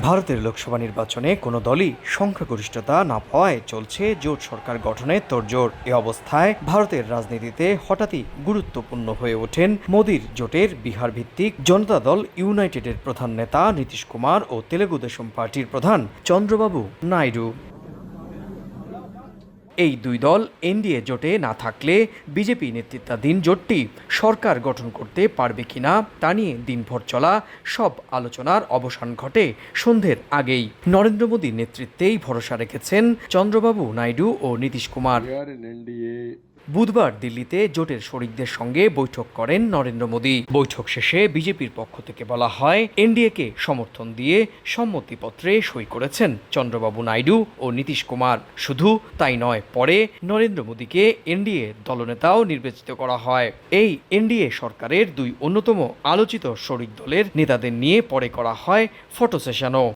ভারতের লোকসভা নির্বাচনে কোনো দলই সংখ্যাগরিষ্ঠতা না পাওয়ায় চলছে জোট সরকার গঠনের তোড়জোড়। এ অবস্থায় ভারতের রাজনীতিতে হঠাৎই গুরুত্বপূর্ণ হয়ে ওঠেন মোদীর জোটের বিহার ভিত্তিক জনতা দল ইউনাইটেডের প্রধান নেতা নীতিশ কুমার ও তেলেগু দেশম পার্টির প্রধান চন্দ্রবাবু নাইডু। এই দুই দল এনডিএ জোটে না থাকলে বিজেপি নেতৃত্বাধীন জোটটি সরকার গঠন করতে পারবে কি না তা নিয়ে দিনভর চলা সব আলোচনার অবসান ঘটে সন্ধ্যের আগেই। নরেন্দ্র মোদীর নেতৃত্বেই ভরসা রেখেছেন চন্দ্রবাবু নাইডু ও নীতিশ কুমার। বুধবার দিল্লিতে জোটের শরিকদের সঙ্গে বৈঠক করেন নরেন্দ্র মোদী। বৈঠক শেষে বিজেপির পক্ষ থেকে বলা হয়, এনডিএকে সমর্থন দিয়ে সম্মতিপত্রে সই করেছেন চন্দ্রবাবু নাইডু ও নীতিশ কুমার। শুধু তাই নয়, পরে নরেন্দ্র মোদীকে এনডিএ দলনেতাও নির্বাচিত করা হয়। এই এনডিএ সরকারের দুই অন্যতম আলোচিত শরিক দলের নেতাদের নিয়ে পরে করা হয় ফটো সেশনও।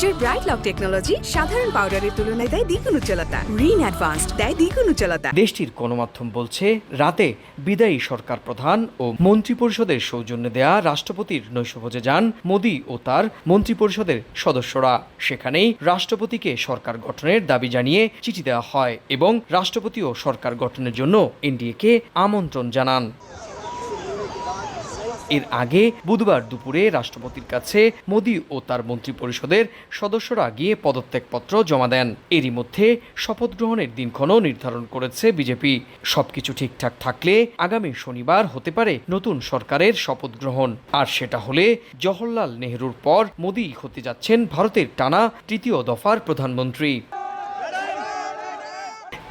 জোর ব্রাইট লক টেকনোলজি সাধারণ পাউডারের তুলনায় দেয় দ্বিগুণ উজ্জ্বলতা। রিন অ্যাডভান্সড দেয় দ্বিগুণ উজ্জ্বলতা। দেশটির গণমাধ্যম বলছে, রাতে বিদায়ী সরকার প্রধান ও মন্ত্রিপরিষদের সৌজন্যে দেয়া রাষ্ট্রপতির নৈশভোজে যান মোদী ও তার মন্ত্রিপরিষদের সদস্যরা। সেখানেই রাষ্ট্রপতিকে সরকার গঠনের দাবি জানিয়ে চিঠি দেওয়া হয় এবং রাষ্ট্রপতি ও সরকার গঠনের জন্য এনডিএকে আমন্ত্রণ জানান। এর আগে বুধবার দুপুরে রাষ্ট্রপতির কাছে মোদী ও তার মন্ত্রিপরিষদের সদস্যরা গিয়ে পদত্যাগপত্র জমা দেন। এরই মধ্যে শপথ গ্রহণের দিনক্ষণও নির্ধারণ করেছে বিজেপি। সবকিছু ঠিকঠাক থাকলে আগামী শনিবার হতে পারে নতুন সরকারের শপথ গ্রহণ। আর সেটা হলে জওহরলাল নেহরুর পর মোদী হতে যাচ্ছেন ভারতের টানা তৃতীয় দফার প্রধানমন্ত্রী।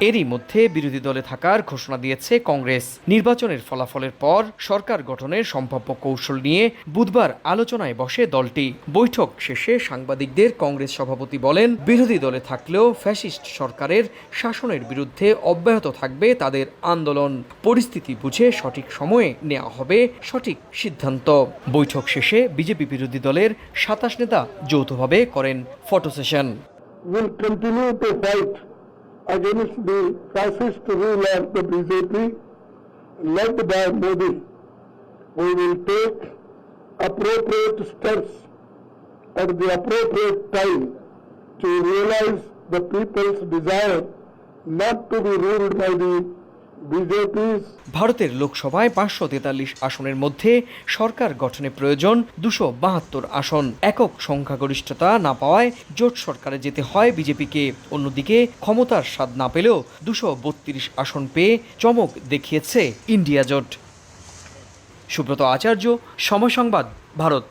এরই মধ্যে বিরোধী দলে থাকার ঘোষণা দিয়েছে কংগ্রেস। নির্বাচনের ফলাফলের পর সরকার গঠনের সম্ভাব্য কৌশল নিয়ে বুধবার আলোচনায় বসে দলটি। বৈঠক শেষে সাংবাদিকদের কংগ্রেস সভাপতি বলেন, বিরোধী দলে থাকলেও ফ্যাসিস্ট সরকারের শাসনের বিরুদ্ধে অব্যাহত থাকবে তাদের আন্দোলন। পরিস্থিতি বুঝে সঠিক সময়ে নেওয়া হবে সঠিক সিদ্ধান্ত। বৈঠক শেষে বিজেপি বিরোধী দলের সাতাশ নেতা যৌথভাবে করেন photo session. Will continue to fight against the fascist rule of the BJP led by Modi. We will take appropriate steps at the appropriate time to realize the people's desire not to be ruled by the ভারতের লোকসভায় পাঁচশো তেতাল্লিশ আসনের মধ্যে সরকার গঠনে প্রয়োজন দুশো বাহাত্তর আসন। একক সংখ্যাগরিষ্ঠতা না পাওয়ায় জোট সরকারে যেতে হয় বিজেপিকে। অন্যদিকে ক্ষমতার স্বাদ না পেলেও দুশো বত্রিশ আসন পেয়ে চমক দেখিয়েছে ইন্ডিয়া জোট। সুব্রত আচার্য, সময় সংবাদ, ভারত।